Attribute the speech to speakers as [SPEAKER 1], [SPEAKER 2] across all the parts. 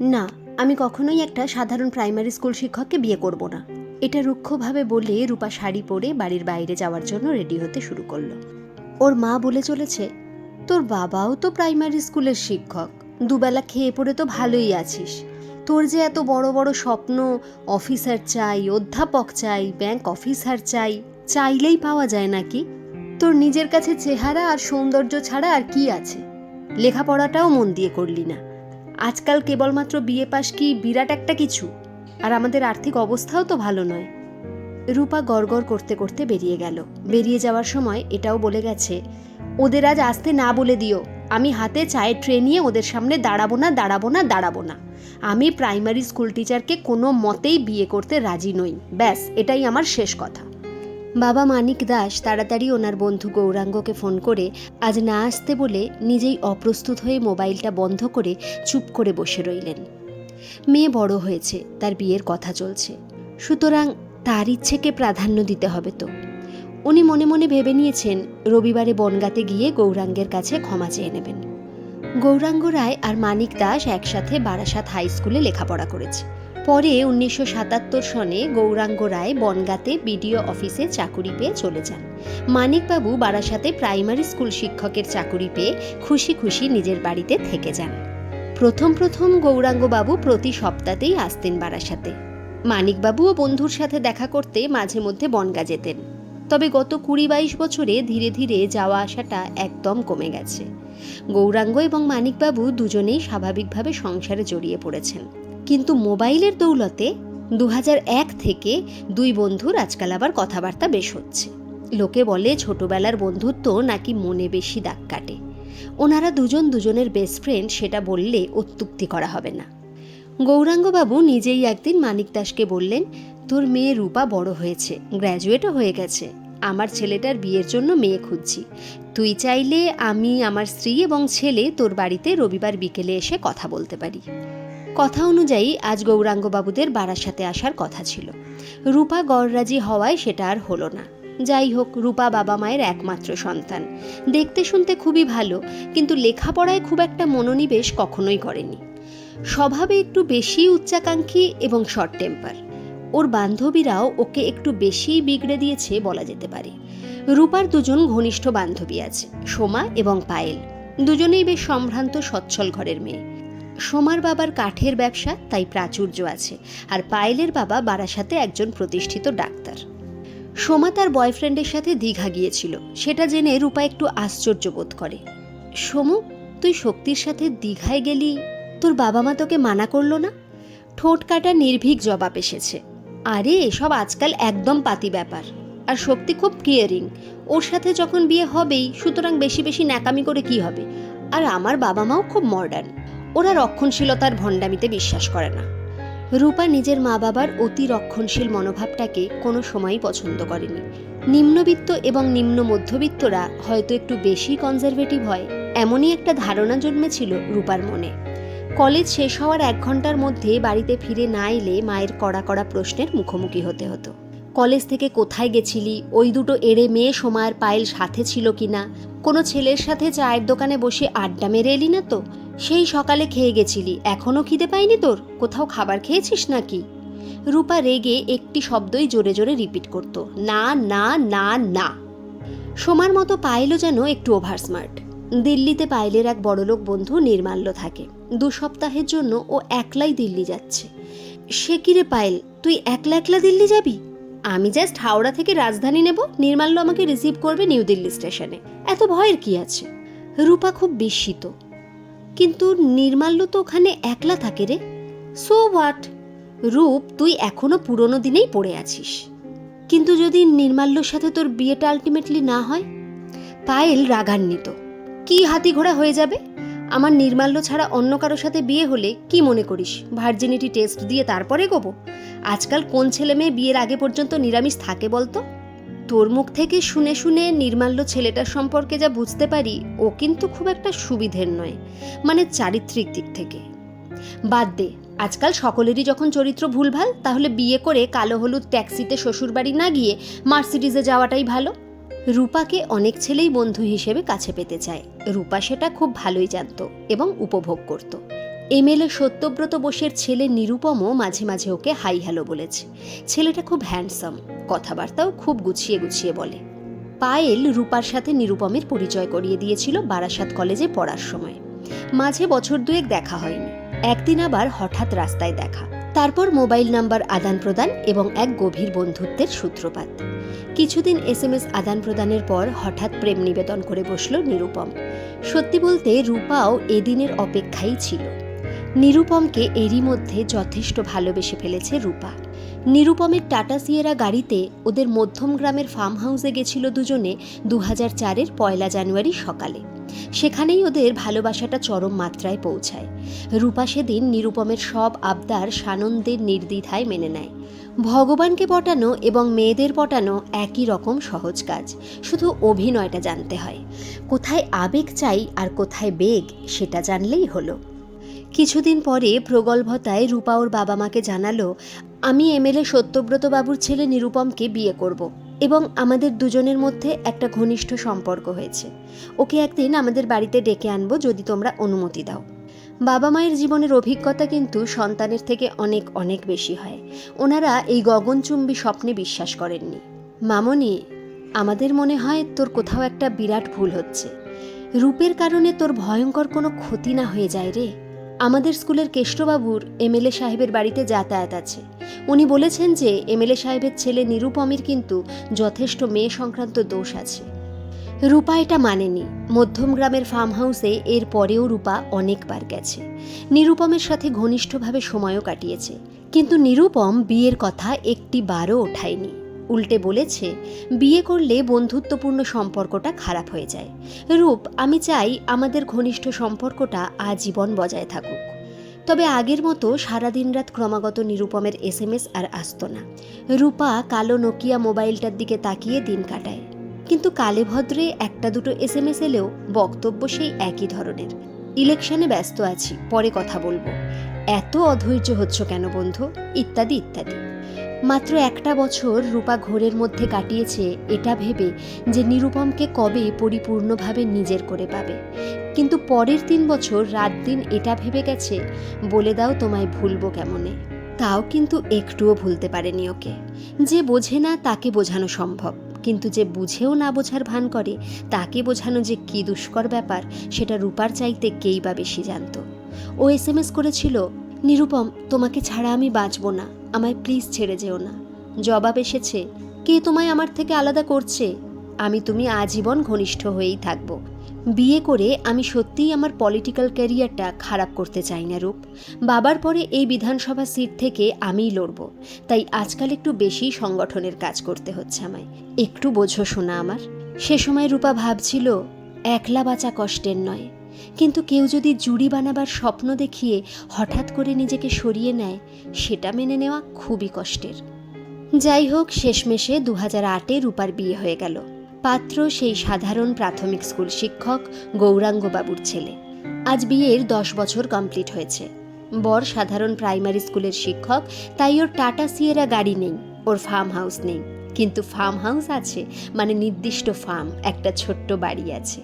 [SPEAKER 1] না, আমি কখনোই একটা সাধারণ প্রাইমারি স্কুল শিক্ষককে বিয়ে করব না। এটা রুক্ষভাবে বলে রূপা শাড়ি পরে বাড়ির বাইরে যাওয়ার জন্য রেডি হতে শুরু করল। ওর মা বলে চলেছে, তোর বাবাও তো প্রাইমারি স্কুলের শিক্ষক। দুবেলা খেয়ে পড়ে তো ভালোই আছিস। তোর যে এত বড় বড় স্বপ্ন, অফিসার চাই, অধ্যাপক চাই, ব্যাংক অফিসার চাই, চাইলেই পাওয়া যায় নাকি? তোর নিজের কাছে চেহারা আর সৌন্দর্য ছাড়া আর কি আছে? লেখাপড়াটাও মন দিয়ে করলি না। আজকাল কেবলমাত্র বিয়ে পাস কি বিরাট একটা কিছু? আর আমাদের আর্থিক অবস্থাও তো ভালো নয়। রূপা গড়গড় করতে করতে বেরিয়ে গেল। বেরিয়ে যাওয়ার সময় এটাও বলে গেছে, ওদের আজ আসতে না বলে দিও। আমি হাতে চায়ের ট্রে নিয়ে ওদের সামনে দাঁড়াবো না দাঁড়াবো না দাঁড়াবো না। আমি প্রাইমারি স্কুল টিচারকে কোনো মতেই বিয়ে করতে রাজি নই। ব্যাস, এটাই আমার শেষ কথা। বাবা মানিক দাস তাড়াতাড়ি ওনার বন্ধু গৌরাঙ্গকে ফোন করে, আজ না আসতে বলে নিজেই অপ্রস্তুত হয়ে মোবাইলটা বন্ধ করে চুপ করে বসে রইলেন। মেয়ে বড় হয়েছে, তার বিয়ের কথা চলছে। সুতরাং তার ইচ্ছেকে প্রাধান্য দিতে হবে তো। উনি মনে মনে ভেবে নিয়েছেন, রবিবারে বনগাতে গিয়ে গৌরাঙ্গের কাছে ক্ষমা চেয়ে নেবেন। গৌরাঙ্গ রায় আর মানিক দাস একসাথে বারাসাত হাই স্কুলে লেখাপড়া করেছে। পরে উনিশশো সাতাত্তর সনে গৌরাঙ্গ রায় বনগাতে বিডিও অফিসে চাকুরি পেয়ে চলে যান। মানিকবাবু বারাসাতে প্রাইমারি স্কুল শিক্ষকের চাকুরি পেয়ে খুশি খুশি নিজের বাড়িতে থেকে যান। প্রথম প্রথম গৌরাঙ্গবাবু প্রতি সপ্তাহতেই আসতেন বারাসাতে। মানিকবাবু ও বন্ধুর সাথে দেখা করতে মাঝে মধ্যে বনগা যেতেন। তবে গত কুড়ি বাইশ বছরে ধীরে ধীরে যাওয়া আসাটা একদম কমে গেছে। গৌরাঙ্গ এবং মানিকবাবু দুজনেই স্বাভাবিকভাবে সংসারে জড়িয়ে পড়েছেন। কিন্তু মোবাইলের দৌলতে দু থেকে দুই বন্ধুর আজকাল আবার কথাবার্তা বেশ হচ্ছে। লোকে বলে ছোটবেলার বন্ধুত্ব নাকি মনে বেশি দাগ কাটে। ওনারা দুজন দুজনের বেস্ট ফ্রেন্ড সেটা বললে অত্যুক্তি করা হবে না। গৌরাঙ্গবাবু নিজেই একদিন মানিক দাসকে বললেন, তোর মেয়ে রূপা বড় হয়েছে গ্র্যাজুয়েটও হয়ে গেছে। আমার ছেলেটার বিয়ের জন্য মেয়ে খুঁজছি। তুই চাইলে আমি, আমার স্ত্রী এবং ছেলে তোর বাড়িতে রবিবার বিকেলে এসে কথা বলতে পারি। কথা অনুযায়ী আজ গৌরাঙ্গবাবুদের বারাসাতে আসার কথা ছিল। রূপা গড়রাজি হওয়ায় সেটা আর হলো না। যাই হোক, রূপা বাবা মায়ের একমাত্র সন্তান। দেখতে শুনতে খুবই ভালো, কিন্তু লেখাপড়ায় খুব একটা মনোনিবেশ কখনোই করেনি। স্বভাবে একটু বেশি উচ্চাকাঙ্ক্ষী এবং শর্ট টেম্পার ওর বান্ধবীরাও ওকে একটু বেশিই বিগড়ে দিয়েছে বলা যেতে পারে। রূপার দুজন ঘনিষ্ঠ বান্ধবী আছে, সোমা এবং পায়েল। দুজনেই বেশ সম্ভ্রান্ত, সচ্ছল ঘরের মেয়ে। সোমার বাবার কাঠের ব্যবসা, তাই প্রাচুর্য আছে। আর পায়েলের বাবা বারাসাতে একজন প্রতিষ্ঠিত ডাক্তার। সোমা তার বয়ফ্রেন্ডের সাথে দীঘা গিয়েছিল। সেটা জেনে রূপা একটু আশ্চর্য বোধ করে। সোমু, তুই শক্তির সাথে দীঘায় গেলি, তোর বাবা মা তোকে মানা করল না? ঠোঁট কাটা নির্ভীক জবাব এসেছে। আরে, এসব আজকাল একদম পাতি ব্যাপার। আর শক্তি খুব কেয়ারিং। ওর সাথে যখন বিয়ে হবেই, সুতরাং বেশি বেশি ন্যাকামি করে কি হবে? আর আমার বাবা মাও খুব মডার্ন ওরা রক্ষণশীলতার ভণ্ডামিতে বিশ্বাস করে না। রূপা নিজের মা বাবার অতি রক্ষণশীল মনোভাবটাকে কোনো সময়ই পছন্দ করেনি। নিম্নবিত্ত এবং নিম্ন মধ্যবিত্তরা হয়তো একটু বেশি কনজারভেটিভ হয়, এমনই একটা ধারণা জন্মেছিল রূপার মনে। কলেজ শেষ হওয়ার এক ঘণ্টার মধ্যে বাড়িতে ফিরে না এলে মায়ের কড়া কড়া প্রশ্নের মুখোমুখি হতে হতো। কলেজ থেকে কোথায় গেছিলি? ওই দুটো এড়ে মেয়ে সময়ের পায়েল সাথে ছিল কিনা? কোনো ছেলের সাথে চায়ের দোকানে বসে আড্ডা মেরে এলি না তো? সেই সকালে খেয়ে গেছিলি। এখনও খিদে পাইনি তোর? কোথাও খাবার খেয়েছিস নাকি? রূপা রেগে একটি শব্দই জোরে জোরে রিপিট করত। না না না না। সোমার মতো পায়েলও যেন একটু ওভার স্মার্ট দিল্লিতে পাইলের এক বড়লোক বন্ধু নির্মাল্য থাকে। দু সপ্তাহের জন্য ও একলাই দিল্লি যাচ্ছে। সে কিরে পায়েল, তুই একলা একলা দিল্লি যাবি? আমি জাস্ট হাওড়া থেকে রাজধানী নেব। নির্মাল্য আমাকে রিসিভ করবে নিউ দিল্লি স্টেশনে। এত ভয়ের কি আছে? রূপা খুব বিস্মিত। কিন্তু নির্মাল্য তো ওখানে একলা থাকে রে। সো হোয়াট রূপ, তুই এখনও পুরনো দিনেই পড়ে আছিস। কিন্তু যদি নির্মাল্যর সাথে তোর বিয়েটা আলটিমেটলি না হয়? পায়েল রাগান্বিত। কি হাতি ঘোড়া হয়ে যাবে? আমার নির্মাল্য ছাড়া অন্য কারও সাথে বিয়ে হলে কি মনে করিস? ভার্জিনিটি টেস্ট দিয়ে তারপরে গোবো? আজকাল কোন ছেলে মেয়ে বিয়ের আগে পর্যন্ত নিরামিষ থাকে বলতো? তোর মুখ থেকে শুনে শুনে নির্মাল্য ছেলেটার সম্পর্কে যা বুঝতে পারি, ও কিন্তু খুব একটা সুবিধের নয় মানে চারিত্রিক দিক থেকে। বাদ দে, আজকাল সকলেরই যখন চরিত্র ভুলভাল, তাহলে বিয়ে করে কালো হলুদ ট্যাক্সিতে শ্বশুরবাড়ি না গিয়ে মার্সিডিজে যাওয়াটাই ভালো। রূপাকে অনেক ছেলেই বন্ধু হিসেবে কাছে পেতে চায়। রূপা সেটা খুব ভালোই জানত এবং উপভোগ করত। এমএলএ সত্যব্রত বোসের ছেলে নিরুপমও মাঝে মাঝে ওকে হাই হ্যালো বলেছে। ছেলেটা খুব হ্যান্ডসাম, কথাবার্তাও খুব গুছিয়ে গুছিয়ে বলে। পায়েল রূপার সাথে নিরুপমের পরিচয় করিয়ে দিয়েছিল বারাসাত কলেজে পড়ার সময়। মাঝে বছর দুয়েক দেখা হয়নি। একদিন আবার হঠাৎ রাস্তায় দেখা। তারপর মোবাইল নাম্বার আদান প্রদান এবং এক গভীর বন্ধুত্বের সূত্রপাত। কিছুদিন এস এম এস আদান প্রদানের পর হঠাৎ প্রেম নিবেদন করে বসল নিরুপম। সত্যি বলতে রূপাও এদিনের অপেক্ষাই ছিল। নিরুপমকে এরই মধ্যে যথেষ্ট ভালোবেসে ফেলেছে রূপা। নিরুপমের টাটা সিয়েরা গাড়িতে ওদের মধ্যম গ্রামের ফার্ম হাউসে গেছিল দুজনে দু হাজার চারের পয়লা জানুয়ারি সকালে। সেখানেই ওদের ভালোবাসাটা চরম মাত্রায় পৌঁছায়। রূপা সেদিন নিরুপমের সব আবদার সানন্দের নির্দ্বিধায় মেনে নেয়। ভগবানকে পটানো এবং মেয়েদের পটানো একই রকম সহজ কাজ, শুধু অভিনয়টা জানতে হয়। কোথায় আবেগ চাই আর কোথায় বেগ, সেটা জানলেই হলো। কিছুদিন পরে প্রগল্ভতায় রূপা ওর বাবা মাকে জানালো, আমি এমএলএ সত্যব্রত বাবুর ছেলে নিরুপমকে বিয়ে করব এবং আমাদের দুজনের মধ্যে একটা ঘনিষ্ঠ সম্পর্ক হয়েছে। ওকে একদিন আমাদের বাড়িতে ডেকে আনব যদি তোমরা অনুমতি দাও। বাবা মায়ের জীবনের অভিজ্ঞতা কিন্তু সন্তানের থেকে অনেক অনেক বেশি হয়। ওনারা এই গগনচুম্বী স্বপ্নে বিশ্বাস করেননি। মামনি, আমাদের মনে হয় তোর কোথাও একটা বিরাট ভুল হচ্ছে। রূপের কারণে তোর ভয়ঙ্কর কোনো ক্ষতি না হয়ে যায় রে। আমাদের স্কুলের কেষ্টবাবুর এমএলএ সাহেবের বাড়িতে যাতায়াত আছে। উনি বলেছেন যে, এমএলএ সাহেবের ছেলে নিরুপমের কিন্তু যথেষ্ট মেয়ে সংক্রান্ত দোষ আছে। রূপা এটা মানেনি। মধ্যম গ্রামের ফার্ম হাউসে এর পরেও রূপা অনেকবার গেছে। নিরুপমের সাথে ঘনিষ্ঠভাবে সময়ও কাটিয়েছে। কিন্তু নিরুপম বিয়ের কথা একটি বারও ওঠায়নি। উল্টে বলেছে, বিয়ে করলে বন্ধুত্বপূর্ণ সম্পর্কটা খারাপ হয়ে যায়। রূপ, আমি চাই আমাদের ঘনিষ্ঠ সম্পর্কটা আজীবন বজায় থাকুক। তবে আগের মতো সারাদিন রাত ক্রমাগত নিরুপমের এসএমএস আর আসতো না। রূপা কালো নোকিয়া মোবাইলটার দিকে তাকিয়ে দিন কাটায়। কিন্তু কালে ভদ্রে একটা দুটো এসএমএস এলেও বক্তব্য সেই একই ধরনের। ইলেকশনে ব্যস্ত আছি, পরে কথা বলব। এত অধৈর্য হচ্ছ কেন বন্ধু? ইত্যাদি ইত্যাদি। মাত্র একটা বছর রূপা ঘোরের মধ্যে কাটিয়েছে এটা ভেবে যে নিরুপমকে কবে পরিপূর্ণভাবে নিজের করে পাবে। কিন্তু পরের তিন বছর রাত দিন এটা ভেবে গেছে, বলে দাও তোমায় ভুলবো কেমনে। তাও কিন্তু একটুও ভুলতে পারেনি ওকে। যে বোঝে না তাকে বোঝানো সম্ভব, কিন্তু যে বুঝেও না বোঝার ভান করে তাকে বোঝানো যে কী দুষ্কর ব্যাপার, সেটা রূপার চাইতে কেই বা বেশি জানত। ও এস এম এস করেছিল, নিরুপম, তোমাকে ছাড়া আমি বাঁচব না। আমায় প্লিজ ছেড়ে যেও না। জবাব এসেছে, কে তোমায় আমার থেকে আলাদা করছে? আমি তুমি আজীবন ঘনিষ্ঠ হয়েই থাকব। বিয়ে করে আমি সত্যিই আমার পলিটিক্যাল ক্যারিয়ারটা খারাপ করতে চাই না রূপ। বাবার পরে এই বিধানসভা সিট থেকে আমিই লড়ব। তাই আজকাল একটু বেশি সংগঠনের কাজ করতে হচ্ছে আমায়। একটু বোঝো শোনা আমার। সে সময় রূপা ভাবছিল, একলা বাঁচা কষ্টের নয়। কিন্তু কেউ যদি জুড়ি বানাবার স্বপ্ন দেখিয়ে হঠাৎ করে নিজেকে সরিয়ে নেয়, সেটা মেনে নেওয়া খুবই কষ্টের। যাই হোক, শেষমেশে দু হাজার আটে রূপার বিয়ে হয়ে গেল। পাত্র সেই সাধারণ প্রাথমিক স্কুল শিক্ষক, গৌরাঙ্গবাবুর ছেলে। আজ বিয়ের দশ বছর কমপ্লিট হয়েছে। বর সাধারণ প্রাইমারি স্কুলের শিক্ষক, তাই ওর টাটা সিয়েরা গাড়ি নেই, ওর ফার্ম হাউস নেই। কিন্তু ফার্ম হাউস আছে মানে নির্দিষ্ট ফার্ম একটা ছোট্ট বাড়ি আছে।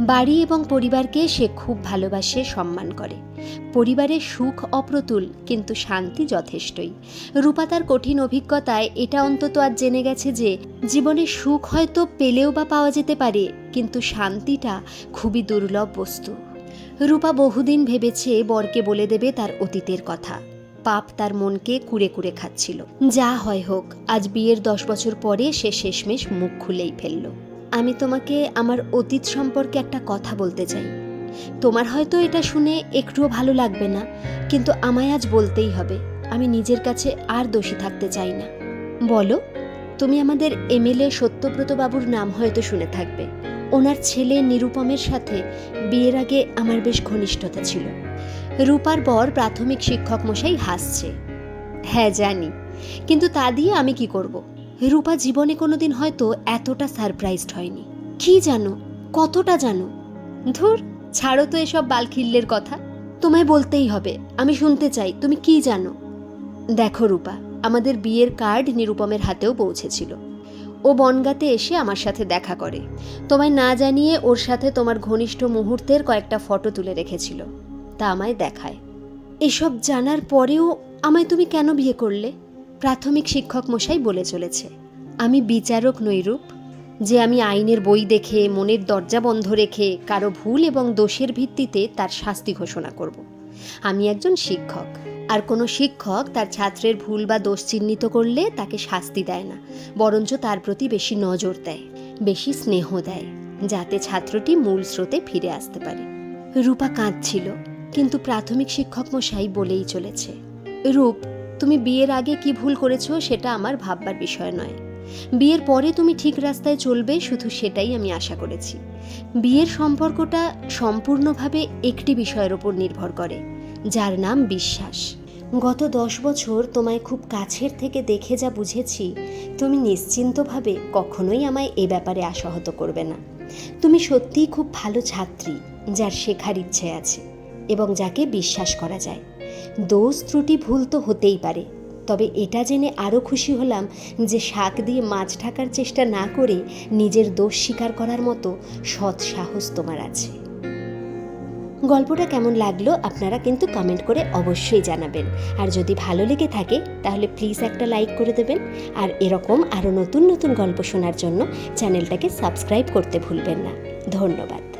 [SPEAKER 1] বাড়ি এবং পরিবারকে সে খুব ভালোবাসে, সম্মান করে। পরিবারের সুখ অপ্রতুল, কিন্তু শান্তি যথেষ্টই। রূপা তার কঠিন অভিজ্ঞতায় এটা অন্তত আজ জেনে গেছে যে, জীবনে সুখ হয়তো পেলেও বা পাওয়া যেতে পারে, কিন্তু শান্তিটা খুবই দুর্লভ বস্তু। রূপা বহুদিন ভেবেছে বরকে বলে দেবে তার অতীতের কথা। পাপ তার মনকে কুড়ে কুড়ে খাচ্ছিল। যা হয় হোক, আজ বিয়ের দশ বছর পরে সে শেষমেশ মুখ খুলেই ফেলল। আমি তোমাকে আমার অতীত সম্পর্কে একটা কথা বলতে চাই। তোমার হয়তো এটা শুনে একটুও ভালো লাগবে না, কিন্তু আমায় আজ বলতেই হবে, আমি নিজের কাছে আর দোষী থাকতে চাই না। বলো, তুমি আমাদের এমএলএ সত্যব্রত বাবুর নাম হয়তো শুনে থাকবে। ওনার ছেলে নিরুপমের সাথে বিয়ের আগে আমার বেশ ঘনিষ্ঠতা ছিল। রূপার বর প্রাথমিক শিক্ষক মশাই হাসছে। হ্যাঁ জানি। কিন্তু তা দিয়ে আমি কি করব? রূপা জীবনে কোনোদিন হয়তো এতটা সারপ্রাইজড হয়নি। কি জানো? কতটা জানো? ধুর, ছাড়ো তো এসব বালখিল্যের কথা। তোমায় বলতেই হবে, আমি শুনতে চাই, তুমি কি জানো? দেখো রূপা, আমাদের বিয়ের কার্ড নিরুপমের হাতেও পৌঁছেছিল। ও বনগাতে এসে আমার সাথে দেখা করে। তোমায় না জানিয়ে ওর সাথে তোমার ঘনিষ্ঠ মুহূর্তের কয়েকটা ফটো তুলে রেখেছিল। তা আমায় দেখায়। এসব জানার পরেও আমায় তুমি কেন বিয়ে করলে? প্রাথমিক শিক্ষক মশাই বলে চলেছে, আমি বিচারক নৈরূপ, যে আমি আইনের বই দেখে, মনের দরজা বন্ধ রেখে, কারও ভুল এবং দোষের ভিত্তিতে তার শাস্তি ঘোষণা করব। আমি একজন শিক্ষক, আর কোনো শিক্ষক তার ছাত্রের ভুল বা দোষ চিহ্নিত করলে তাকে শাস্তি দেয় না, বরঞ্চ তার প্রতি বেশি নজর দেয়, বেশি স্নেহ দেয়, যাতে ছাত্রটি মূল স্রোতে ফিরে আসতে পারে। রূপা কাঁদছিল কিন্তু প্রাথমিক শিক্ষক মশাই বলেই চলেছে। রূপ, তুমি বিয়ের আগে কি ভুল করেছ সেটা আমার ভাববার বিষয় নয়। বিয়ের পরে তুমি ঠিক রাস্তায় চলবে শুধু সেটাই আমি আশা করেছি। বিয়ের সম্পর্কটা সম্পূর্ণভাবে একটি বিষয়ের ওপর নির্ভর করে, যার নাম বিশ্বাস। গত দশ বছর তোমায় খুব কাছের থেকে দেখে যা বুঝেছি, তুমি নিশ্চিন্তভাবে কখনোই আমায় এ ব্যাপারে আশাহত করবে না। তুমি সত্যিই খুব ভালো ছাত্রী, যার শেখার ইচ্ছে আছে। এবং যাকে বিশ্বাস করা যায়। দোষ ত্রুটি ভুল তো হতেই পারে। তবে এটা জেনে আরও খুশি হলাম যে শাক দিয়ে মাছ ঢাকার চেষ্টা না করে নিজের দোষ স্বীকার করার মতো সৎ সাহস তোমার আছে। গল্পটা কেমন লাগল আপনারা কিন্তু কমেন্ট করে অবশ্যই জানাবেন। আর যদি ভালো লেগে থাকে, তাহলে প্লিজ একটা লাইক করে দেবেন। আর এরকম আরও নতুন নতুন গল্প শোনার জন্য চ্যানেলটাকে সাবস্ক্রাইব করতে ভুলবেন না। ধন্যবাদ।